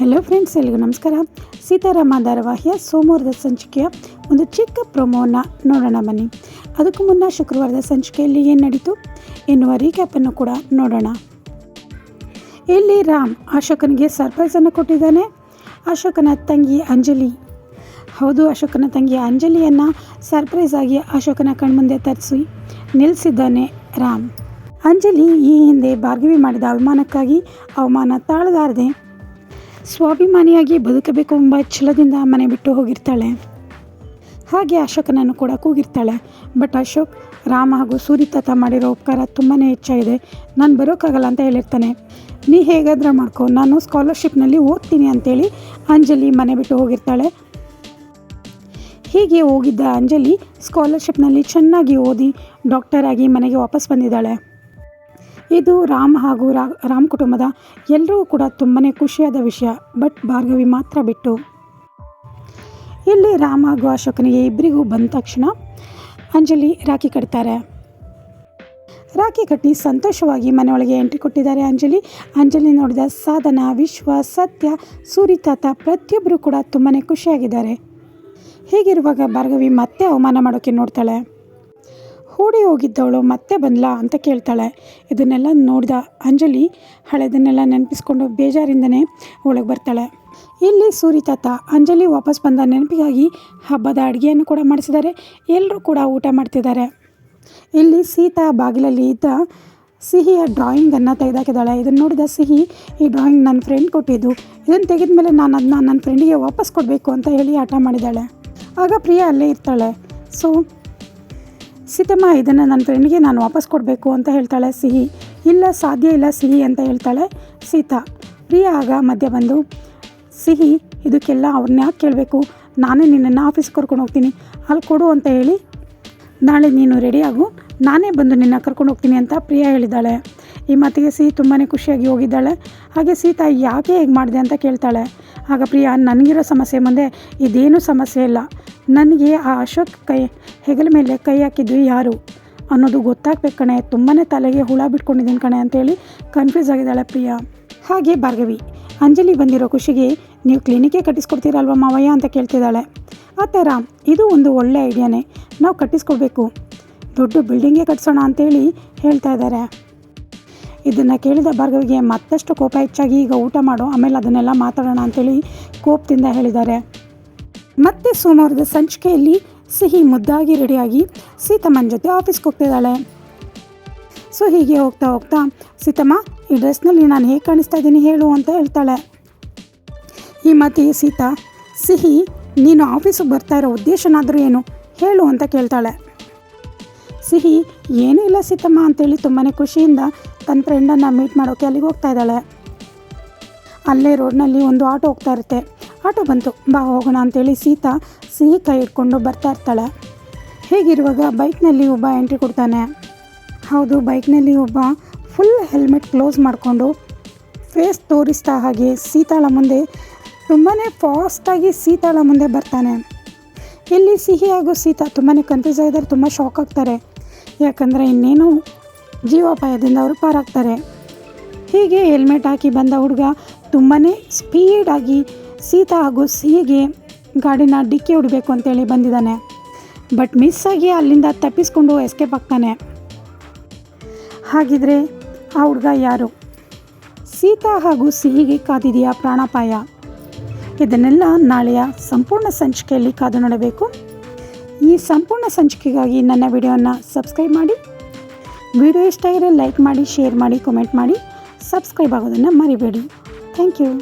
Hello friends ಎಲ್ರಿಗೂ ನಮಸ್ಕಾರ. ಸೀತಾರಾಮ ಧಾರಾವಾಹಿಯ ಸೋಮವಾರದ ಸಂಚಿಕೆಯ ಒಂದು ಚಿಕ್ಕ ಪ್ರೊಮೋನ ನೋಡೋಣ ಬನ್ನಿ. ಅದಕ್ಕೂ ಮುನ್ನ ಶುಕ್ರವಾರದ ಸಂಚಿಕೆಯಲ್ಲಿ ಏನು ನಡೀತು? ಎನ್ನುವ ರೀಕ್ಯಾಪನ್ನು ಕೂಡ ನೋಡೋಣ. ಇಲ್ಲಿ ರಾಮ್ ಅಶೋಕನಿಗೆ ಸರ್ಪ್ರೈಸನ್ನು ಕೊಟ್ಟಿದ್ದಾನೆ. ಅಶೋಕನ ತಂಗಿ ಅಂಜಲಿ. ಹೌದು, ಅಶೋಕನ ತಂಗಿ ಅಂಜಲಿಯನ್ನು ಸರ್ಪ್ರೈಸ್ ಆಗಿ ಅಶೋಕನ ಕಣ್ಮುಂದೆ ತರಿಸಿ ನಿಲ್ಲಿಸಿದ್ದಾನೆ ರಾಮ್. ಅಂಜಲಿ ಈ ಹಿಂದೆ ಭಾರ್ಗವಿ ಮಾಡಿದ ಅವಮಾನಕ್ಕಾಗಿ ಅವಮಾನ ತಾಳಲಾರದೆ ಸ್ವಾಭಿಮಾನಿಯಾಗಿ ಬದುಕಬೇಕು ಎಂಬ ಛಲದಿಂದ ಮನೆ ಬಿಟ್ಟು ಹೋಗಿರ್ತಾಳೆ. ಹಾಗೆ ಅಶೋಕನನ್ನು ಕೂಡ ಕೂಗಿರ್ತಾಳೆ. ಬಟ್ ಅಶೋಕ್, ರಾಮ ಹಾಗೂ ಸೂರಿತಾತ ಮಾಡಿರೋ ಉಪಕಾರ ತುಂಬಾ ಹೆಚ್ಚಾಗಿದೆ. ನಾನು ಬರೋಕ್ಕಾಗಲ್ಲ ಅಂತ ಹೇಳಿರ್ತಾನೆ. ನೀ ಹೇಗಾದ್ರೆ ಮಾಡ್ಕೊ. ನಾನು ಸ್ಕಾಲರ್ಶಿಪ್ನಲ್ಲಿ ಓದ್ತೀನಿ ಅಂತೇಳಿ ಅಂಜಲಿ ಮನೆ ಬಿಟ್ಟು ಹೋಗಿರ್ತಾಳೆ. ಹೀಗೆ ಹೋಗಿದ್ದ ಅಂಜಲಿ ಸ್ಕಾಲರ್ಶಿಪ್ನಲ್ಲಿ ಚೆನ್ನಾಗಿ ಓದಿ ಡಾಕ್ಟರಾಗಿ ಮನೆಗೆ ವಾಪಸ್ ಬಂದಿದ್ದಾಳೆ. ಇದು ರಾಮ್ ಹಾಗೂ ರಾಮ್ ಕುಟುಂಬದ ಎಲ್ಲರೂ ಕೂಡ ತುಂಬಾ ಖುಷಿಯಾದ ವಿಷಯ. ಬಟ್ ಭಾರ್ಗವಿ ಮಾತ್ರ ಬಿಟ್ಟು. ಇಲ್ಲಿ ರಾಮ ಹಾಗೂ ಅಶೋಕನಿಗೆ ಇಬ್ಬರಿಗೂ ಬಂದ ತಕ್ಷಣ ಅಂಜಲಿ ರಾಖಿ ಕಟ್ತಾರೆ. ರಾಖಿ ಕಟ್ಟಿ ಸಂತೋಷವಾಗಿ ಮನೆಯೊಳಗೆ ಎಂಟ್ರಿ ಕೊಟ್ಟಿದ್ದಾರೆ ಅಂಜಲಿ. ಅಂಜಲಿ ನೋಡಿದ ಸಾಧನ ವಿಶ್ವ ಸತ್ಯ ಸೂರಿತಾತ ಪ್ರತಿಯೊಬ್ಬರೂ ಕೂಡ ತುಂಬಾ ಖುಷಿಯಾಗಿದ್ದಾರೆ. ಹೀಗಿರುವಾಗ ಭಾರ್ಗವಿ ಮತ್ತೆ ಅವಮಾನ ಮಾಡೋಕ್ಕೆ ನೋಡ್ತಾಳೆ. ಓಡಿ ಹೋಗಿದ್ದವಳು ಮತ್ತೆ ಬಂದ್ಲಾ ಅಂತ ಕೇಳ್ತಾಳೆ. ಇದನ್ನೆಲ್ಲ ನೋಡಿದ ಅಂಜಲಿ ಹಳೆದನ್ನೆಲ್ಲ ನೆನಪಿಸ್ಕೊಂಡು ಬೇಜಾರಿಂದನೇ ಒಳಗೆ ಬರ್ತಾಳೆ. ಇಲ್ಲಿ ಸೂರಿ ತಾತ, ಅಂಜಲಿ ವಾಪಸ್ ಬಂದ ನೆನಪಿಗಾಗಿ ಹಬ್ಬದ ಅಡುಗೆಯನ್ನು ಕೂಡ ಮಾಡಿಸಿದ್ದಾರೆ. ಎಲ್ಲರೂ ಕೂಡ ಊಟ ಮಾಡ್ತಿದ್ದಾರೆ. ಇಲ್ಲಿ ಸೀತಾ ಬಾಗಿಲಲ್ಲಿ ಇದ್ದ ಸಿಹಿಯ ಡ್ರಾಯಿಂಗನ್ನು ತೆಗೆದಾಕಿದ್ದಾಳೆ. ಇದನ್ನು ನೋಡಿದ ಸಿಹಿ, ಈ ಡ್ರಾಯಿಂಗ್ ನನ್ನ ಫ್ರೆಂಡ್ ಕೊಟ್ಟಿದ್ದು. ಇದನ್ನು ತೆಗೆದ ಮೇಲೆ ನಾನು ಅದನ್ನ ನನ್ನ ಫ್ರೆಂಡಿಗೆ ವಾಪಸ್ ಕೊಡಬೇಕು ಅಂತ ಹೇಳಿ ಆಟ ಮಾಡಿದ್ದಾಳೆ. ಆಗ ಪ್ರಿಯಾ ಅಲ್ಲೇ ಇರ್ತಾಳೆ. ಸೊ ಸೀತಮ್ಮ ಇದನ್ನು ನನ್ನ ಫ್ರೆಂಡ್ಗೆ ನಾನು ವಾಪಸ್ ಕೊಡಬೇಕು ಅಂತ ಹೇಳ್ತಾಳೆ. ಸಿಹಿ. ಇಲ್ಲ, ಸಾಧ್ಯ ಇಲ್ಲ, ಸಿಹಿ ಅಂತ ಹೇಳ್ತಾಳೆ ಸೀತಾ. ಪ್ರಿಯಾ ಆಗ ಮಧ್ಯ ಬಂದು, ಸಿಹಿ, ಇದಕ್ಕೆಲ್ಲ ಅವ್ರನ್ನ ಯಾಕೆ ಕೇಳಬೇಕು? ನಾನೇ ನಿನ್ನನ್ನು ಆಫೀಸ್ಗೆ ಕರ್ಕೊಂಡು ಹೋಗ್ತೀನಿ. ಅಲ್ಲಿ ಕೊಡು ಅಂತ ಹೇಳಿ, ನಾಳೆ ನೀನು ರೆಡಿಯಾಗು ನಾನೇ ಬಂದು ನಿನ್ನ ಕರ್ಕೊಂಡು ಹೋಗ್ತೀನಿ ಅಂತ ಪ್ರಿಯಾ ಹೇಳಿದ್ದಾಳೆ. ಈ ಮಾತಿಗೆ ಸಿಹಿ ತುಂಬಾ ಖುಷಿಯಾಗಿ ಹೋಗಿದ್ದಾಳೆ. ಹಾಗೆ ಸೀತಾ ಯಾಕೆ ಹೇಗೆ ಮಾಡಿದೆ ಅಂತ ಕೇಳ್ತಾಳೆ. ಆಗ ಪ್ರಿಯಾ, ನನಗಿರೋ ಸಮಸ್ಯೆ ಮುಂದೆ ಇದೇನು ಸಮಸ್ಯೆ ಇಲ್ಲ. ನನಗೆ ಆ ಅಶೋಕ್ ಕೈ, ಹೆಗಲ ಮೇಲೆ ಕೈ ಹಾಕಿದ್ವಿ ಯಾರು ಅನ್ನೋದು ಗೊತ್ತಾಗ್ಬೇಕು ಕಣೆ. ತುಂಬಾ ತಲೆಗೆ ಹುಳ ಬಿಟ್ಕೊಂಡಿದ್ದೀನಿ ಕಣೆ ಅಂತೇಳಿ ಕನ್ಫ್ಯೂಸ್ ಆಗಿದ್ದಾಳೆ ಪ್ರಿಯಾ. ಹಾಗೆ ಭಾರ್ಗವಿ, ಅಂಜಲಿ ಬಂದಿರೋ ಖುಷಿಗೆ ನೀವು ಕ್ಲಿನಿಕ್ಕೇ ಕಟ್ಟಿಸ್ಕೊಡ್ತೀರಲ್ವ ಮಾವಯ್ಯ ಅಂತ ಕೇಳ್ತಿದ್ದಾಳೆ. ಆ ಥರ ಇದು ಒಂದು ಒಳ್ಳೆ ಐಡಿಯಾನೇ ನಾವು ಕಟ್ಟಿಸ್ಕೊಡ್ಬೇಕು. ದೊಡ್ಡ ಬಿಲ್ಡಿಂಗೇ ಕಟ್ಸೋಣ ಅಂತೇಳಿ ಹೇಳ್ತಾ ಇದ್ದಾರೆ. ಇದನ್ನು ಕೇಳಿದ ಭಾರ್ಗವಿಗೆ ಮತ್ತಷ್ಟು ಕೋಪ ಹೆಚ್ಚಾಗಿ ಈಗ ಊಟ ಮಾಡು, ಆಮೇಲೆ ಅದನ್ನೆಲ್ಲ ಮಾತಾಡೋಣ ಅಂತೇಳಿ ಕೋಪದಿಂದ ಹೇಳಿದ್ದಾರೆ. ಮತ್ತೆ ಸೋಮವಾರದ ಸಂಚಿಕೆಯಲ್ಲಿ ಸಿಹಿ ಮುದ್ದಾಗಿ ರೆಡಿಯಾಗಿ ಸೀತಮ್ಮನ ಜೊತೆ ಆಫೀಸ್ಗೆ ಹೋಗ್ತಿದ್ದಾಳೆ. ಸೊ ಹೀಗೆ ಹೋಗ್ತಾ ಹೋಗ್ತಾ ಸೀತಮ್ಮ, ಈ ಡ್ರೆಸ್ನಲ್ಲಿ ನಾನು ಹೇಗೆ ಕಾಣಿಸ್ತಾ ಇದ್ದೀನಿ ಹೇಳು ಅಂತ ಹೇಳ್ತಾಳೆ. ಈ ಮಾತಿಗೆ ಸೀತಾ, ಸಿಹಿ, ನೀನು ಆಫೀಸಿಗೆ ಬರ್ತಾ ಇರೋ ಉದ್ದೇಶನಾದರೂ ಏನು? ಹೇಳು ಅಂತ ಕೇಳ್ತಾಳೆ. ಸಿಹಿ, ಏನೂ ಇಲ್ಲ ಸೀತಮ್ಮ ಅಂತೇಳಿ ತುಂಬಾ ಖುಷಿಯಿಂದ ತನ್ನ ಫ್ರೆಂಡನ್ನು ಮೀಟ್ ಮಾಡೋಕ್ಕೆ ಅಲ್ಲಿಗೆ ಹೋಗ್ತಾ ಇದ್ದಾಳೆ. ಅಲ್ಲೇ ರೋಡ್ನಲ್ಲಿ ಒಂದು ಆಟೋ ಹೋಗ್ತಾ ಇರುತ್ತೆ. ಆಟೋ ಬಂತು. ಬಾ ಹೋಗೋಣ ಅಂತೇಳಿ ಸೀತಾ ಸಿಹಿ ಕೈ ಇಟ್ಕೊಂಡು ಬರ್ತಾ ಇರ್ತಾಳೆ. ಹೀಗಿರುವಾಗ ಬೈಕ್ನಲ್ಲಿ ಒಬ್ಬ ಎಂಟ್ರಿ ಕೊಡ್ತಾನೆ. ಹೌದು, ಬೈಕ್ನಲ್ಲಿ ಒಬ್ಬ ಫುಲ್ ಹೆಲ್ಮೆಟ್ ಕ್ಲೋಸ್ ಮಾಡಿಕೊಂಡು ಫೇಸ್ ತೋರಿಸ್ತಾ ಹಾಗೆ ಸೀತಾಳ ಮುಂದೆ ತುಂಬಾ ಫಾಸ್ಟಾಗಿ ಸೀತಾಳ ಮುಂದೆ ಬರ್ತಾನೆ. ಇಲ್ಲಿ ಸಿಹಿ ಹಾಗೂ ಸೀತಾ ತುಂಬಾ ಕನ್ಫ್ಯೂಸ್ ಆಗಿದ್ದಾರೆ ತುಂಬ ಶಾಕ್ ಆಗ್ತಾರೆ. ಯಾಕಂದರೆ ಇನ್ನೇನು ಜೀವೋಪಾಯದಿಂದ ಅವರು ಪಾರಾಗ್ತಾರೆ. ಹೀಗೆ ಹೆಲ್ಮೆಟ್ ಹಾಕಿ ಬಂದ ಹುಡುಗ ತುಂಬಾ ಸ್ಪೀಡಾಗಿ ಸೀತಾ ಹಾಗೂ ಸಿಹಿಗೆ ಗಾಡಿನ ಡಿಕ್ಕಿ ಹೊಡಬೇಕು ಅಂತೇಳಿ ಬಂದಿದ್ದಾನೆ. ಬಟ್ ಮಿಸ್ ಆಗಿ ಅಲ್ಲಿಂದ ತಪ್ಪಿಸ್ಕೊಂಡು ಎಸ್ಕೇಪ್ ಆಗ್ತಾನೆ. ಹಾಗಿದ್ರೆ ಆ ಹುಡುಗ ಯಾರು? ಸೀತಾ ಹಾಗೂ ಸಿಹಿಗೆ ಕಾದಿದೆಯಾ ಪ್ರಾಣಾಪಾಯ? ಇದನ್ನೆಲ್ಲ ನಾಳೆಯ ಸಂಪೂರ್ಣ ಸಂಚಿಕೆಯಲ್ಲಿ ಕಾದು ನೋಡಬೇಕು. ಈ ಸಂಪೂರ್ಣ ಸಂಚಿಕೆಗಾಗಿ ನನ್ನ ವಿಡಿಯೋನ ಸಬ್ಸ್ಕ್ರೈಬ್ ಮಾಡಿ. ವಿಡಿಯೋ ಇಷ್ಟ ಆಗಿದ್ರೆ ಲೈಕ್ ಮಾಡಿ, ಶೇರ್ ಮಾಡಿ ಕಮೆಂಟ್ ಮಾಡಿ. ಸಬ್ಸ್ಕ್ರೈಬ್ ಆಗೋದನ್ನು ಮರಿಬೇಡಿ. Thank you.